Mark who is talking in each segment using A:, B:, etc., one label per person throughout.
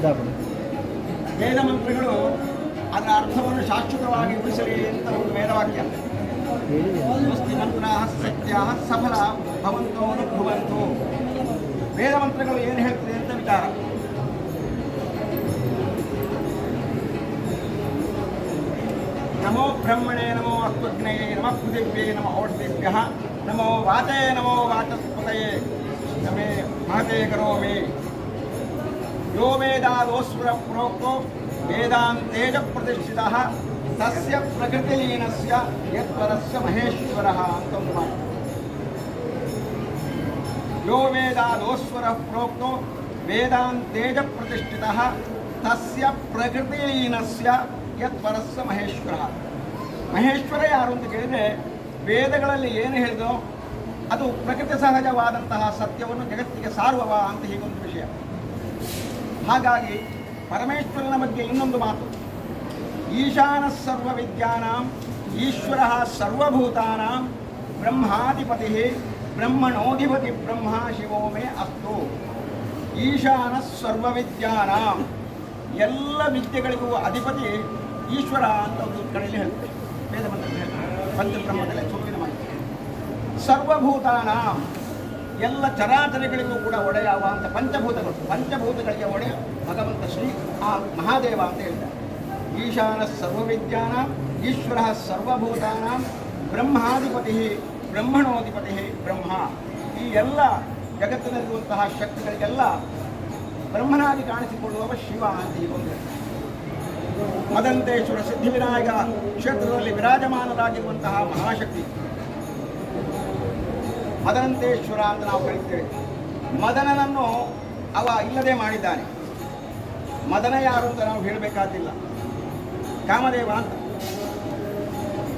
A: ಸಿದ್ದಾಪುರ ವೇದ ಮಂತ್ರಗಳು ಅದರ ಅರ್ಥವನ್ನು ಶಾಶ್ವತವಾಗಿ ಉಳಿಸಲಿ ಅಂತ ಒಂದು ವೇದವಾಕ್ಯ. ಸ್ತಿ ಮಂತ್ರ ಸತ್ಯ ಸಫಲ ಭವಂತು ಅನುಭವಂತು. ವೇದ ಮಂತ್ರಗಳು ಏನು ಹೇಳ್ತದೆ ಅಂತ ವಿಚಾರ. ನಮೋ ಬ್ರಹ್ಮಣೇ ನಮೋ ಅಸ್ವಜ್ಞೇ ನಮಃ ಪೃಥಿವ್ಯೇ ನಮೋ ಔಷಧಿಭ್ಯ. ನಮೋ ವಾತಯೇ ನಮೋ ವಾಚಸ್ಪತಯೇ. ನಮೇ ಮಹತೆ ಕರೋಮಿ. ಯೋ ವೇದಾಸ್ಮರ ಪ್ರೋಕ್ತೋ ವೇದಾಂತೇಜ ಪ್ರತಿಷ್ಠಿತ ತಸ್ಯ ಪ್ರಕೃತಿಲೀನಸ್ಯ ಯತ್ಪರಸ್ಯ ಮಹೇಶ್ವರ ಅಂತ ಯೋ ವೇದಾದೋಸ್ವರ ಪ್ರೋಕ್ತೋ ವೇದಾಂತೇಜ ಪ್ರತಿಷ್ಠಿತ ತಸ್ಯ ಪ್ರಕೃತಿಲೀನಸ್ಯ ಯತ್ಪರಸ್ಯ ಮಹೇಶ್ವರ ಮಹೇಶ್ವರ ಯಾರು ಅಂತ ಕೇಳಿದರೆ, ವೇದಗಳಲ್ಲಿ ಏನು ಹೇಳಿದೋ ಅದು ಪ್ರಕೃತಿ ಸಹಜವಾದಂತಹ ಸತ್ಯವನ್ನು ಜಗತ್ತಿಗೆ ಸಾರುವವ ಅಂತ ಹೀಗೊಂದು ವಿಷಯ. ಹಾಗಾಗಿ ಪರಮೇಶ್ವರನ ಬಗ್ಗೆ ಇನ್ನೊಂದು ಮಾತು. ಈಶಾನ ಸರ್ವ ವಿದ್ಯಾನಾಂ ಈಶ್ವರ ಸರ್ವಭೂತಾನಾಂ, ಬ್ರಹ್ಮಾಧಿಪತಿ ಬ್ರಹ್ಮಣೋಧಿಪತಿ ಬ್ರಹ್ಮ ಶಿವೋ ಮೇ ಅಸ್ತು. ಈಶಾನ ಸರ್ವ ವಿದ್ಯಾನಾಂ ಎಲ್ಲ ವಿದ್ಯೆಗಳಿಗೂ ಅಧಿಪತಿ ಈಶ್ವರ ಅಂತ ಒಂದು ಕಡೆಯಲ್ಲಿ ಹೇಳ್ತಾರೆ. ವೇದ ಹೇಳ್ತಾರೆ. ಪಂಚಬ್ರಹ್ಮದಲ್ಲಿ ಸೂರ್ಯನ ಮಾತು ಸರ್ವಭೂತಾನಾಂ ಎಲ್ಲ ಚರಾಚರಗಳಿಗೂ ಕೂಡ ಒಡೆಯಾವ ಅಂತ ಪಂಚಭೂತಗಳು, ಪಂಚಭೂತಗಳಿಗೆ ಒಡೆಯ ಭಗವಂತ ಶ್ರೀ ಆ ಮಹಾದೇವ ಅಂತ ಹೇಳ್ತಾರೆ. ಈಶಾನ ಸರ್ವವಿದ್ಯಾನ, ಈಶ್ವರ ಸರ್ವಭೂತಾನ, ಬ್ರಹ್ಮಾಧಿಪತಿ ಬ್ರಹ್ಮಣೋಧಿಪತಿ ಬ್ರಹ್ಮ. ಈ ಎಲ್ಲ ಜಗತ್ತಿನಲ್ಲಿರುವಂತಹ ಶಕ್ತಿಗಳಿಗೆಲ್ಲ ಬ್ರಹ್ಮನಾಗಿ ಕಾಣಿಸಿಕೊಳ್ಳುವವ ಶಿವ ಅಂತ ಹೀಗೊಂದು ಮದಂತೇಶ್ವರ ಸಿದ್ಧಿವಿನಾಯಕ ಕ್ಷೇತ್ರದಲ್ಲಿ ವಿರಾಜಮಾನರಾಗಿರುವಂತಹ ಮಹಾಶಕ್ತಿ. ಮದನಂತೇಶ್ವರ ಅಂತ ನಾವು ಕರೀತೇವೆ. ಮದನನನ್ನು ಅವ ಇಲ್ಲದೆ ಮಾಡಿದ್ದಾನೆ. ಮದನ ಯಾರು ಅಂತ ನಾವು ಹೇಳಬೇಕಾದಿಲ್ಲ. ಕಾಮದೇವ ಅಂತ.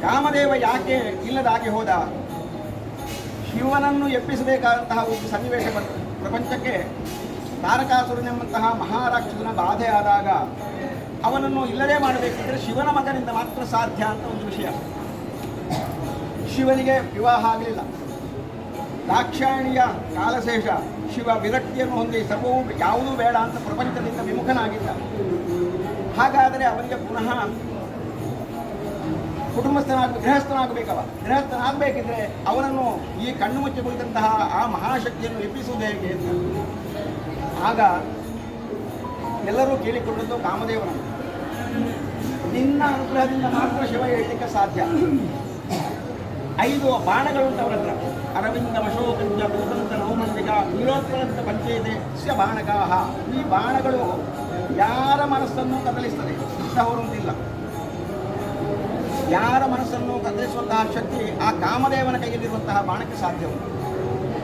A: ಕಾಮದೇವ ಯಾಕೆ ಇಲ್ಲದಾಗಿ ಹೋದ? ಶಿವನನ್ನು ಎಪ್ಪಿಸಬೇಕಾದಂತಹ ಒಂದು ಸನ್ನಿವೇಶ ಪ್ರಪಂಚಕ್ಕೆ ತಾರಕಾಸುರನೆಂಬಂತಹ ಮಹಾರಾಕ್ಷಸನ ಬಾಧೆ ಆದಾಗ ಅವನನ್ನು ಇಲ್ಲದೆ ಮಾಡಬೇಕಿದ್ರೆ ಶಿವನ ಮಗನಿಂದ ಮಾತ್ರ ಸಾಧ್ಯ ಅಂತ ಒಂದು ವಿಷಯ. ಶಿವನಿಗೆ ವಿವಾಹ ಆಗಲಿಲ್ಲ. ದಾಕ್ಷಾಯಣಿಯ ಕಾಲಶೇಷ ಶಿವ ವಿರಕ್ತಿಯನ್ನು ಹೊಂದಿ ಸರ್ವವು ಯಾವುದೂ ಬೇಡ ಅಂತ ಪ್ರಪಂಚದಿಂದ ವಿಮುಖನಾಗಿದ್ದ. ಹಾಗಾದರೆ ಅವನಿಗೆ ಪುನಃ ಕುಟುಂಬಸ್ಥನಾಗ, ಗೃಹಸ್ಥನಾಗಬೇಕವ. ಗೃಹಸ್ಥನಾಗಬೇಕಿದ್ರೆ ಅವನನ್ನು ಈ ಕಣ್ಣು ಮುಚ್ಚಿ ಕುಳಿತಂತಹ ಆ ಮಹಾಶಕ್ತಿಯನ್ನು ಎಬ್ಬಿಸುವುದು ಹೇಗೆ ಆಗ ಎಲ್ಲರೂ ಕೇಳಿಕೊಂಡದ್ದು ಕಾಮದೇವನನ್ನು. ನಿನ್ನ ಅನುಗ್ರಹದಿಂದ ಮಾತ್ರ ಶಿವ ಹೇಳಲಿಕ್ಕೆ ಸಾಧ್ಯ. ಐದು ಬಾಣಗಳುಂಟು ಅವರ ಹತ್ರ. ಅರವಿಂದ ಅಶೋಕಂಜ ಭೂತಂತ ನವಮಂದಿಗ ವೀರೋತ್ಪರಂತ ಪಂಚೇತೆ ಸ್ಯ ಬಾಣಗಾಹ ಈ ಬಾಣಗಳು ಯಾರ ಮನಸ್ಸನ್ನು ಕದಲಿಸ್ತದೆ? ಇಂಥವರು ಅಂತಿಲ್ಲ ಯಾರ ಮನಸ್ಸನ್ನು ಕದಲಿಸುವಂತಹ ಶಕ್ತಿ ಆ ಕಾಮದೇವನ ಕೈಯಲ್ಲಿರುವಂತಹ ಬಾಣಕ್ಕೆ ಸಾಧ್ಯವು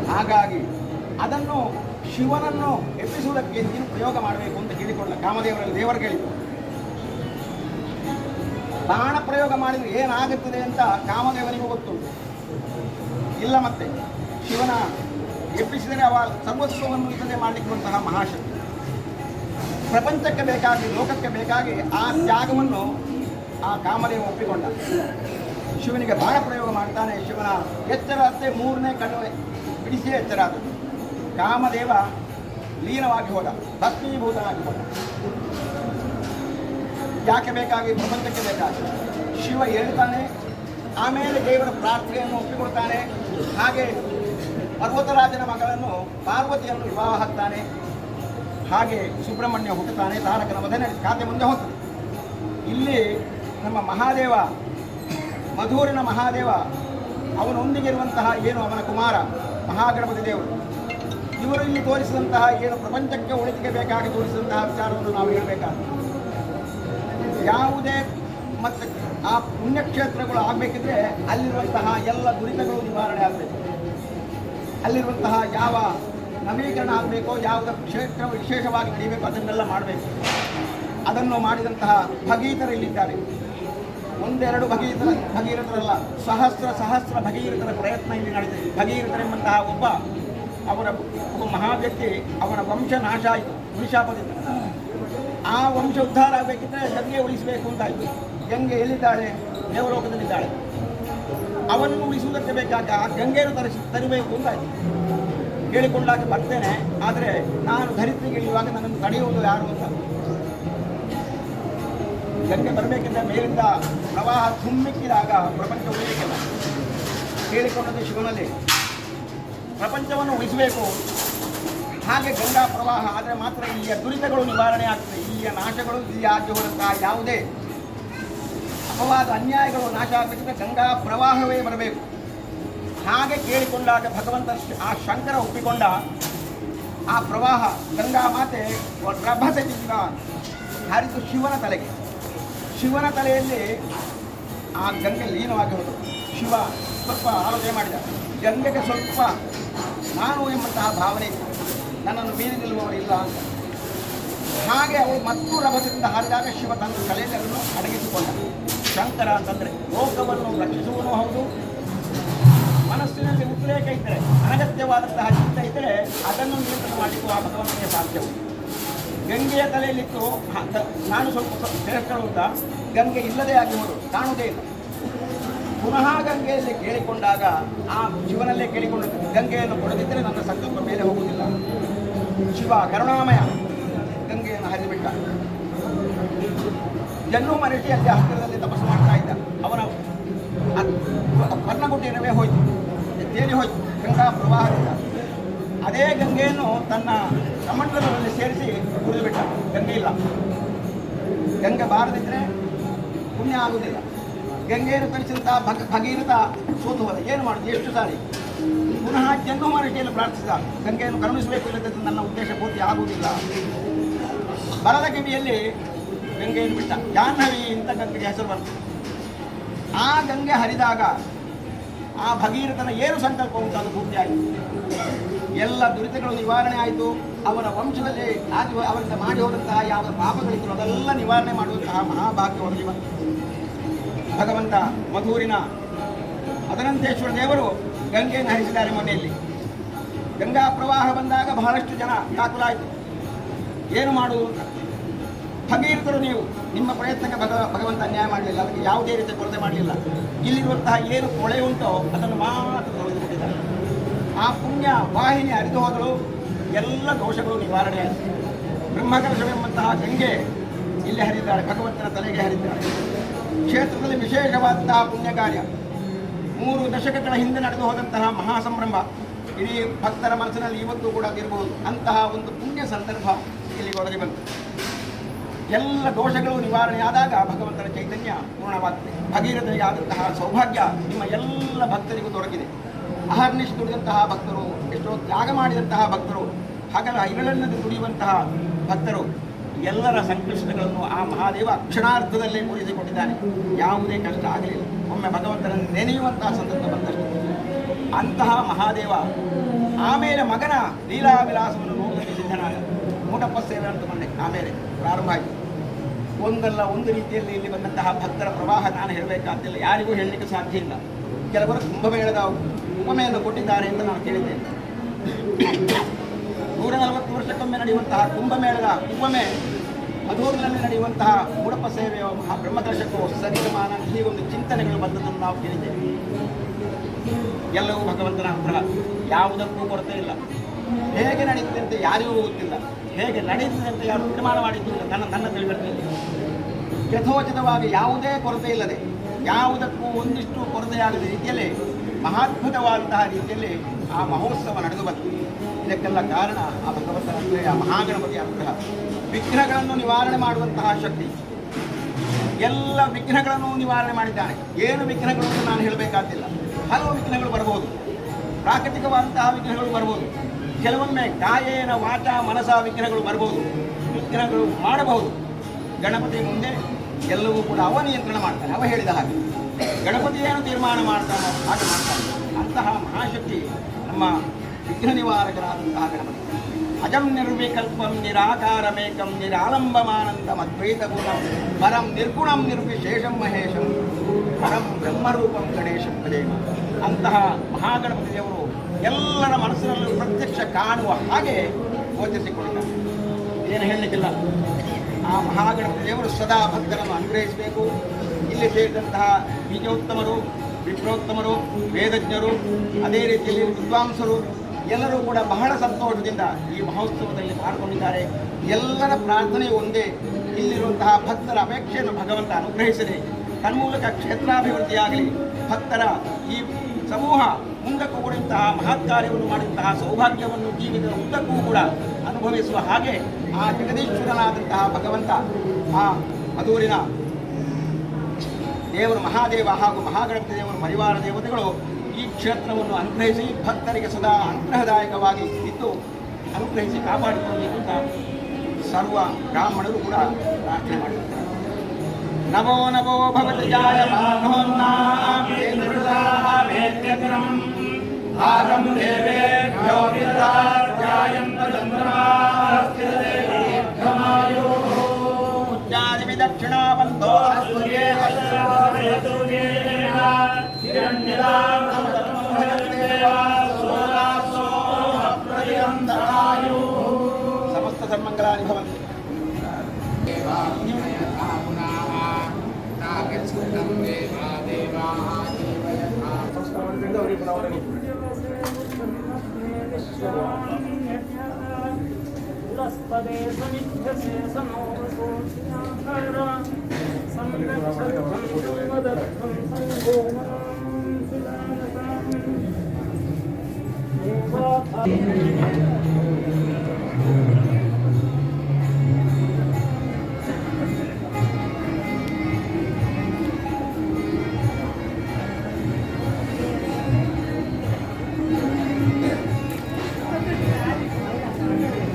A: ಹಾಗಾಗಿ ಅದನ್ನು ಶಿವನನ್ನು ಎಬ್ಬಿಸುವುದಕ್ಕೆ ನೀನು ಪ್ರಯೋಗ ಮಾಡಬೇಕು ಅಂತ ಹೇಳಿಕೊಂಡ ಕಾಮದೇವರಲ್ಲಿ ದೇವರು ಕೇಳಿತು ಬಾಣ ಪ್ರಯೋಗ ಮಾಡಿದ್ರೆ ಏನಾಗುತ್ತದೆ ಅಂತ ಕಾಮದೇವನಿಗೂ ಗೊತ್ತು. ಇಲ್ಲ ಮತ್ತೆ. ಶಿವನ ಎಪ್ಪಿಸಿದರೆ ಅವ ಸರ್ವಸ್ವವನ್ನು ಇಲ್ಲದೆ ಮಾಡಲಿಕ್ಕುವಂತಹ ಮಹಾಶಕ್ತಿ. ಪ್ರಪಂಚಕ್ಕೆ ಬೇಕಾಗಿ, ಲೋಕಕ್ಕೆ ಬೇಕಾಗಿ ಆ ತ್ಯಾಗವನ್ನು ಆ ಕಾಮದೇವ ಒಪ್ಪಿಕೊಂಡ. ಶಿವನಿಗೆ ಬಾಣ ಪ್ರಯೋಗ ಮಾಡ್ತಾನೆ. ಶಿವನ ಎಚ್ಚರ ಅತ್ತೆ ಮೂರನೇ ಕಣ್ಣು ಬಿಡಿಸಿಯೇ ಎಚ್ಚರ ಆದದ್ದು. ಕಾಮದೇವ ಲೀನವಾಗಿ ಹೋದ, ಭಸ್ಮೀಭೂತನಾಗಿ ಹೋದ. ಯಾಕೆ ಬೇಕಾಗಿ ಪ್ರಪಂಚಕ್ಕೆ ಬೇಕಾಗಿ ಶಿವ ಹೇಳ್ತಾನೆ, ಆಮೇಲೆ ದೇವರ ಪ್ರಾರ್ಥನೆಯನ್ನು ಒಪ್ಪಿಕೊಳ್ತಾನೆ. ಹಾಗೆ ಪರ್ವತರಾಜನ ಮಗಳನ್ನು ಪಾರ್ವತಿಯನ್ನು ವಿವಾಹ ಹಾಕ್ತಾನೆ. ಹಾಗೆ ಸುಬ್ರಹ್ಮಣ್ಯ ಹುಟ್ಟುತ್ತಾನೆ, ತಾರಕನ ಮದನೆ ಖಾತೆ ಮುಂದೆ ಹೋಗ್ತದೆ ಇಲ್ಲಿ ನಮ್ಮ ಮಹಾದೇವ, ಮಧೂರಿನ ಮಹಾದೇವ, ಅವನೊಂದಿಗಿರುವಂತಹ ಏನು ಅವನ ಕುಮಾರ, ಮಹಾಗಣಪತಿ ದೇವರು. ಇವರು ಇಲ್ಲಿ ತೋರಿಸಿದಂತಹ ಏನು ಪ್ರಪಂಚಕ್ಕೆ ಉಳಿತಿಗೆ ಬೇಕಾಗಿ ತೋರಿಸಿದಂತಹ ವಿಚಾರವನ್ನು ನಾವು ಹೇಳಬೇಕಾಗ್ತದೆ ಯಾವುದೇ ಮತ್ತು ಆ ಪುಣ್ಯಕ್ಷೇತ್ರಗಳು ಆಗಬೇಕಿದ್ರೆ ಅಲ್ಲಿರುವಂತಹ ಎಲ್ಲ ದುರಿತಗಳು ನಿವಾರಣೆ ಆಗಬೇಕು. ಅಲ್ಲಿರುವಂತಹ ಯಾವ ನವೀಕರಣ ಆಗಬೇಕೋ, ಯಾವುದೇ ಕ್ಷೇತ್ರ ವಿಶೇಷವಾಗಿ ನಡೀಬೇಕು, ಅದನ್ನೆಲ್ಲ ಮಾಡಬೇಕು. ಅದನ್ನು ಮಾಡಿದಂತಹ ಭಗೀತರು ಇಲ್ಲಿದ್ದಾರೆ. ಒಂದೆರಡು ಭಗೀರಥರ ಭಗೀರಥರಲ್ಲ, ಸಹಸ್ರ ಸಹಸ್ರ ಭಗೀರಥರ ಪ್ರಯತ್ನ ಇಲ್ಲಿ ನಡೆದಿದೆ. ಭಗೀರಥರೆಂಬಂತಹ ಒಬ್ಬ ಅವರ ಮಹಾವ್ಯಕ್ತಿ ಅವರ ವಂಶ ನಾಶ ಆಯಿತು ಅಭಿಶಾಪದಿಂದ ಆ ವಂಶ ಉದ್ಧಾರ ಆಗಬೇಕಿದ್ರೆ ಗಂಗೆ ಉಳಿಸಬೇಕು ಅಂತಾಯಿತು ಗಂಗೆ ಎಲ್ಲಿದ್ದಾಳೆ? ದೇವಲೋಕದಲ್ಲಿದ್ದಾಳೆ ಅವನನ್ನು ಉಳಿಸುವುದಕ್ಕೆ ಬೇಕಾದ ಗಂಗೆಯನ್ನು ತರಿಸಿ ತರಬೇಕು ಅಂತಾಯಿತು ಕೇಳಿಕೊಂಡಾಗ ಬರ್ತೇನೆ. ಆದರೆ ನಾನು ಧರಿತ್ರಿಗೆ ಇಳಿಯುವಾಗ ನನ್ನನ್ನು ತಡೆಯುವುದು ಯಾರು ಅಂತ. ಗಂಗೆ ಬರಬೇಕಿದ್ದ ಮೇಲಿಂದ ಪ್ರವಾಹ ತುಂಬಿಕ್ಕಿದಾಗ ಪ್ರಪಂಚ ಉಳಿಯಲಿಕ್ಕಿಲ್ಲ ಕೇಳಿಕೊಂಡದ್ದು ಶಿವನಲ್ಲಿ. ಪ್ರಪಂಚವನ್ನು ಉಳಿಸಬೇಕು. ಹಾಗೆ ಗಂಗಾ ಪ್ರವಾಹ, ಆದರೆ ಮಾತ್ರ ಇಲ್ಲಿಯ ದುರಿತಗಳು ನಿವಾರಣೆ ಆಗ್ತದೆ. ಇಲ್ಲಿಯ ನಾಶಗಳು ಇಲ್ಲಿ ಆಗಿ ಹೊರತ ಯಾವುದೇ ಅಪವಾದ, ಅನ್ಯಾಯಗಳು ನಾಶ ಆಗಬೇಕಂದ್ರೆ ಗಂಗಾ ಪ್ರವಾಹವೇ ಬರಬೇಕು. ಹಾಗೆ ಕೇಳಿಕೊಂಡಾಗ ಭಗವಂತ ಆ ಶಂಕರ ಒಪ್ಪಿಕೊಂಡ ಆ ಪ್ರವಾಹ, ಗಂಗಾ ಮಾತೆ ರಭಸದಿಂದ ಹರಿದು ಶಿವನ ತಲೆಗೆ. ಶಿವನ ತಲೆಯಲ್ಲಿ ಆ ಗಂಗೆ ಲೀನವಾಗಿ ಹೋದರು ಶಿವ ಸ್ವಲ್ಪ ಆಲೋಚನೆ ಮಾಡಿದ. ಗಂಗೆಗೆ ಸ್ವಲ್ಪ ನಾನು ಎಂಬಂತಹ ಭಾವನೆ ಇತ್ತು ನನ್ನನ್ನು ಮೀರಿ ನಿಲ್ಲುವವರು ಇಲ್ಲ ಅಂತ. ಹಾಗೆ ಅವರು ಮತ್ತು ರಭಸದಿಂದ ಹಾರಿದಾಗ ಶಿವ ತನ್ನ ಕಲೆಗಳನ್ನು ಅಡಗಿಸಿಕೊಂಡ. ಶಂಕರ ಅಂತಂದರೆ ಲೋಕವನ್ನು ರಕ್ಷಿಸುವನು ಹೌದು. ಮನಸ್ಸಿನಲ್ಲಿ ಉದ್ರೇಕ ಇದ್ದರೆ, ಅನಗತ್ಯವಾದಂತಹ ಚಿಂತೆ ಇದ್ದರೆ ಅದನ್ನು ನಿಯಂತ್ರಣ ಮಾಡಲಿಕ್ಕೂ ಆ ಭಗವಂತನಿಗೆ ಸಾಧ್ಯವು ಗಂಗೆಯ ತಲೆಯಲ್ಲಿತ್ತು ನಾನು ಸ್ವಲ್ಪ ಅಂತ. ಗಂಗೆ ಇಲ್ಲದೆ ಆಗಿ ಹೋದರು ಕಾಣುವುದೇ ಇಲ್ಲ. ಪುನಃ ಗಂಗೆಯಲ್ಲಿ ಕೇಳಿಕೊಂಡಾಗ ಆ ಜೀವನಲ್ಲೇ ಕೇಳಿಕೊಂಡು ಗಂಗೆಯನ್ನು ಕೊಡದಿದ್ದರೆ ನನ್ನ ಸಂಕಲ್ಪ ಮೇಲೆ ಹೋಗುವುದಿಲ್ಲ. ಶಿವ, ಕರುಣಾಮಯ, ಗಂಗೆಯನ್ನು ಹರಿಬಿಟ್ಟ. ಜನ್ನು ಮರಟಿ ಅಲ್ಲಿ ಹತ್ತಿರದಲ್ಲಿ ತಪಸ್ಸು ಮಾಡ್ತಾ ಇದ್ದ. ಅವನ ಪರ್ಣಗುಟ್ಟಿನವೇ ಹೋಯ್ತು. ತೇಲಿ ಹೋಯ್ತು. ಗಂಗಾ ಪ್ರವಾಹದಿಂದ. ಅದೇ ಗಂಗೆಯನ್ನು ತನ್ನ ಸಮುದ್ರದಲ್ಲಿ ಸೇರಿಸಿ ಕುಡಿದುಬಿಟ್ಟ ಗಂಗೆ ಇಲ್ಲ. ಗಂಗೆ ಬಾರದಿದ್ದರೆ ಪುಣ್ಯ ಆಗುವುದಿಲ್ಲ. ಗಂಗೆಯನ್ನು ಕಲಿಸಿದಂತಹ ಭಗ ಭಗೀರಥ ಸೋತು ಹೋದ ಏನು ಮಾಡುದು? ಎಷ್ಟು ಸಾರಿ? ಪುನಃ ಜನ್ಮ ರೀತಿಯಲ್ಲಿ ಪ್ರಾರ್ಥಿಸಿದ ಗಂಗೆಯನ್ನು ಕರುಣಿಸಬೇಕು ಇಲ್ಲದಿದ್ದರೆ ನನ್ನ ಉದ್ದೇಶ ಪೂರ್ತಿ ಆಗುವುದಿಲ್ಲ. ಬರದ ಕಿವಿಯಲ್ಲಿ ಗಂಗೆಯನ್ನು ಬಿಟ್ಟ. ಜಾಹ್ನವಿ ಇಂಥ ಗಂಗೆಗೆ ಹೆಸರು ಬರ್ತದೆ ಆ ಗಂಗೆ ಹರಿದಾಗ ಆ ಭಗೀರಥನ ಏನು ಸಂಕಲ್ಪ ಉಂಟು ಅದು ಪೂರ್ತಿ ಆಯಿತು. ಎಲ್ಲ ದುರಿತಗಳು ನಿವಾರಣೆ ಆಯಿತು. ಅವರ ವಂಶದಲ್ಲಿ ಆಗಿ ಅವರಿಂದ ಮಾಡಿ ಹೋದಂತಹ ಯಾವ ಪಾಪಗಳಿದ್ರು ಅದೆಲ್ಲ ನಿವಾರಣೆ ಮಾಡುವಂತಹ ಮಹಾಭಾಗ್ಯ ಒದಗಿ ಬಂತು. ಭಗವಂತ ಮಧೂರಿನ ಅದನಂತೇಶ್ವರ ದೇವರು ಗಂಗೆಯನ್ನು ಹರಿಸಿದ್ದಾರೆ ಮನೆಯಲ್ಲಿ. ಗಂಗಾ ಪ್ರವಾಹ ಬಂದಾಗ ಬಹಳಷ್ಟು ಜನ ವ್ಯಾಕುಲಾಯಿತು ಏನು ಮಾಡುವುದು? ಅಂತ ನೀವು, ನಿಮ್ಮ ಪ್ರಯತ್ನಕ್ಕೆ ಭಗ, ಭಗವಂತ ಅನ್ಯಾಯ ಮಾಡಲಿಲ್ಲ. ಅದಕ್ಕೆ ಯಾವುದೇ ರೀತಿಯ ಕೊರತೆ ಮಾಡಲಿಲ್ಲ. ಇಲ್ಲಿರುವಂತಹ ಏನು ಕೊಳೆ ಉಂಟೋ, ಅದನ್ನು ಮಾತ್ರ ತೊಳೆದುಕೊಂಡಿದ್ದಾರೆ. ಆ ಪುಣ್ಯ ವಾಹಿನಿ ಹರಿದು ಹೋದರೂ ಎಲ್ಲ ದೋಷಗಳು ನಿವಾರಣೆ ಬ್ರಹ್ಮಕಲಶವೆಂಬಂತಹ ಗಂಗೆ ಇಲ್ಲಿ ಹರಿದ್ದಾಳೆ ಭಗವಂತನ ತಲೆಗೆ ಹರಿದ್ದಾಳೆ ಕ್ಷೇತ್ರದಲ್ಲಿ ವಿಶೇಷವಾದಂತಹ ಪುಣ್ಯ ಕಾರ್ಯ ಮೂರು ದಶಕಗಳ ಹಿಂದೆ ನಡೆದು ಹೋದಂತಹ ಮಹಾಸಂಭ್ರಮ, ಇಡೀ ಭಕ್ತರ ಮನಸ್ಸಿನಲ್ಲಿ ಇವತ್ತು ಕೂಡ ಇರಬಹುದು ಅಂತಹ ಒಂದು ಪುಣ್ಯ ಸಂದರ್ಭ ಇಲ್ಲಿ ಒದಗಿ ಬಂತು. ಎಲ್ಲ ದೋಷಗಳು ನಿವಾರಣೆಯಾದಾಗ ಭಗವಂತನ ಚೈತನ್ಯ ಪೂರ್ಣವಾಗ್ತದೆ. ಭಗೀರಥನಿಗೆ ಆದಂತಹ ಸೌಭಾಗ್ಯ ನಿಮ್ಮ ಎಲ್ಲ ಭಕ್ತರಿಗೂ ದೊರಕಿದೆ. ಅಹರ್ನಿಶ್ ದುಡಿದಂತಹ ಭಕ್ತರು, ಎಷ್ಟೋ ತ್ಯಾಗ ಮಾಡಿದಂತಹ ಭಕ್ತರು ಹಾಗಲ್ಲ ಇರಳನ್ನದು ದುಡಿಯುವಂತಹ ಭಕ್ತರು, ಎಲ್ಲರ ಸಂಕಷ್ಟಗಳನ್ನು ಆ ಮಹಾದೇವ ಕ್ಷಣಾರ್ಧದಲ್ಲೇ ಮುರಿದುಕೊಂಡಿದ್ದಾನೆ ಯಾವುದೇ ಕಷ್ಟ ಆಗಲಿಲ್ಲ. ಒಮ್ಮೆ ಭಗವಂತನನ್ನು ನೆನೆಯುವಂತಹ ಸಂದರ್ಭ ಬಂದಷ್ಟು. ಅಂತಹ ಮಹಾದೇವ, ಆಮೇಲೆ ಮಗನ ಲೀಲಾವಿಲಾಸವನ್ನು ನೋಡುವುದಕ್ಕೆ ಸಿದ್ಧನಾದ. ಮೂಟಪ್ಪ ಸೇವೆ ಅಂತ ಆಮೇಲೆ ಪ್ರಾರಂಭ ಆಯಿತು. ಒಂದಲ್ಲ ಒಂದು ರೀತಿಯಲ್ಲಿ ಇಲ್ಲಿ ಬಂದಂತಹ ಭಕ್ತರ ಪ್ರವಾಹ ನಾನು ಹೇಳಬೇಕಾಗ್ತಿಲ್ಲ ಯಾರಿಗೂ ಹೇಳಲಿಕ್ಕೆ ಸಾಧ್ಯ ಇಲ್ಲ. ಕೆಲವರು ಕುಂಭಮೇಳದ ಉಪಮೆಯನ್ನು ಕೊಟ್ಟಿದ್ದಾರೆ ಅಂತ ನಾನು ಕೇಳಿದ್ದೇನೆ ನೂರ ನಲವತ್ತು ವರ್ಷಕ್ಕೊಮ್ಮೆ ನಡೆಯುವಂತಹ ಕುಂಭಮೇಳದ ಉಪಮೆ ಮಧೂರಿನಲ್ಲಿ ನಡೆಯುವಂತಹ ಮೂಡಪ್ಪ ಸೇವೆಯ ಬ್ರಹ್ಮದರ್ಶಕವು ಈ ಒಂದು ಚಿಂತನೆಗಳು ಬಂದದನ್ನು ನಾವು ಕೇಳಿದ್ದೇವೆ. ಎಲ್ಲವೂ ಭಗವಂತನ ಅನುಗ್ರಹ ಯಾವುದಕ್ಕೂ ಕೊರತೆ ಇಲ್ಲ. ಹೇಗೆ ನಡೆಯುತ್ತೆ ಅಂತ ಯಾರಿಗೂ ಗೊತ್ತಿಲ್ಲ. ಹೇಗೆ ನಡೀತದಂತೆ ಅಂತ ಯಾರು ನಿರ್ಮಾಣ ಮಾಡಿದ್ದಿಲ್ಲ ನನ್ನ ನನ್ನ ತಿಳುವಳಿಕೆಯಲ್ಲಿ. ಯಥೋಚಿತವಾಗಿ ಯಾವುದೇ ಕೊರತೆ ಇಲ್ಲದೆ, ಯಾವುದಕ್ಕೂ ಒಂದಿಷ್ಟು ಕೊರತೆಯಾಗದ ರೀತಿಯಲ್ಲಿ, ಮಹಾದ್ಭುತವಾದಂತಹ ರೀತಿಯಲ್ಲಿ ಆ ಮಹೋತ್ಸವ ನಡೆದು ಬಂತು. ಇದಕ್ಕೆಲ್ಲ ಕಾರಣ ಆ ಭಗವಂತನ ಆ ಮಹಾಗಣಪತಿಯ ಅನುಗ್ರಹ. ವಿಘ್ನಗಳನ್ನು ನಿವಾರಣೆ ಮಾಡುವಂತಹ ಶಕ್ತಿ. ಎಲ್ಲ ವಿಘ್ನಗಳನ್ನು ನಿವಾರಣೆ ಮಾಡಿದ್ದಾನೆ. ಏನು ವಿಘ್ನಗಳು ಅಂತ ನಾನು ಹೇಳಬೇಕಾಗಿಲ್ಲ ಹಲವು ವಿಘ್ನಗಳು ಬರಬಹುದು ಪ್ರಾಕೃತಿಕವಾದಂತಹ ವಿಘ್ನಗಳು ಬರಬಹುದು ಕೆಲವೊಮ್ಮೆ ಕಾಯೇನ ವಾಚ ಮನಸ ವಿಘ್ನಗಳು ಬರಬಹುದು ವಿಘ್ನಗಳು ಮಾಡಬಹುದು. ಗಣಪತಿ ಮುಂದೆ ಎಲ್ಲವೂ ಕೂಡ ಅವ ನಿಯಂತ್ರಣ ಮಾಡ್ತಾನೆ. ಅವ ಹೇಳಿದ ಹಾಗೆ. ಗಣಪತಿ ಏನು ತೀರ್ಮಾನ ಮಾಡ್ತಾನೆ ಹಾಗೆ ಮಾಡ್ತಾನೆ. ಅಂತಹ ಮಹಾಶಕ್ತಿ ನಮ್ಮ ವಿಘ್ನ ನಿವಾರಕರಾದಂತಹ ಗಣಪತಿ. ಅಜಂ ನಿರ್ವಿಕಲ್ಪಂ ನಿರಾಕಾರಮೇಕಂ ನಿರಾಲಂಬಮಾನಂದಂ ಅದ್ವೈತ ಗುಣಂ ಪರಂ ನಿರ್ಗುಣಂ ನಿರ್ವಿಶೇಷಂ ಮಹೇಶಂ ಪರಂ ಬ್ರಹ್ಮರೂಪಂ ಗಣೇಶಂ ಪದೇಮ ಅಂತಹ ಮಹಾಗಣಪತಿ ದೇವರು ಎಲ್ಲರ ಮನಸ್ಸಿನಲ್ಲೂ ಪ್ರತ್ಯಕ್ಷ ಕಾಣುವ ಹಾಗೆ ಗೋಚರಿಸಿಕೊಂಡಿದ್ದಾರೆ ಏನು ಹೇಳಲಿಕ್ಕಿಲ್ಲ. ಆ ಮಹಾಗಣಪತಿ ದೇವರು ಸದಾ ಭಕ್ತರನ್ನು ಅನುಗ್ರಹಿಸಬೇಕು. ಇಲ್ಲಿ ಸೇರಿದಂತಹ ಬೀಜೋತ್ತಮರು, ವಿಪ್ರೋತ್ತಮರು, ವೇದಜ್ಞರು, ಅದೇ ರೀತಿಯಲ್ಲಿ ವಿದ್ವಾಂಸರು ಎಲ್ಲರೂ ಕೂಡ ಬಹಳ ಸಂತೋಷದಿಂದ ಈ ಮಹೋತ್ಸವದಲ್ಲಿ ಪಾಲ್ಗೊಂಡಿದ್ದಾರೆ. ಎಲ್ಲರ ಪ್ರಾರ್ಥನೆ ಒಂದೇ. ಇಲ್ಲಿರುವಂತಹ ಭಕ್ತರ ಅಪೇಕ್ಷೆಯನ್ನು ಭಗವಂತ ಅನುಗ್ರಹಿಸಲಿ. ತನ್ಮೂಲಕ ಕ್ಷೇತ್ರಾಭಿವೃದ್ಧಿಯಾಗಲಿ. ಭಕ್ತರ ಈ ಸಮೂಹ ಮುಂದಕ್ಕೂ ಕೂಡ ಇಂತಹ ಮಹತ್ ಕಾರ್ಯವನ್ನು ಮಾಡಿದಂತಹ ಸೌಭಾಗ್ಯವನ್ನು ಜೀವಿತ ಉದ್ದಕ್ಕೂ ಕೂಡ ಅನುಭವಿಸುವ ಹಾಗೆ ಆ ಜಗದೀಶ್ವರನಾದಂತಹ ಭಗವಂತ ಆ ಮಧೂರಿನ ದೇವರು ಮಹಾದೇವ ಹಾಗೂ ಮಹಾಗಣಪತಿ ದೇವರ ಪರಿವಾರ ದೇವತೆಗಳು ಈ ಕ್ಷೇತ್ರವನ್ನು ಅನುಗ್ರಹಿಸಿ ಭಕ್ತರಿಗೆ ಸದಾ ಅನುಗ್ರಹದಾಯಕವಾಗಿ ಇದ್ದು ಅನುಗ್ರಹಿಸಿ ಕಾಪಾಡಿಕೊಳ್ಳಬೇಕು ಅಂತ ಸರ್ವ ಬ್ರಾಹ್ಮಣರು ಕೂಡ ಪ್ರಾರ್ಥನೆ ಮಾಡಿದ್ದಾರೆ ನಮೋ ನಮೋ ಭಗವತಿ ಜಾಯ ಭಾಗಂ ದೇವೇಭ್ಯೋ ವಿದ್ಯಾರ್ಯಾಯಂತ मङ्गलानि भवन्ति
B: पुरस्पदे समिध्यसे समोपसोऽङ्कर संरक्षतं मदर्थं सङ्गोमनं सुदानतां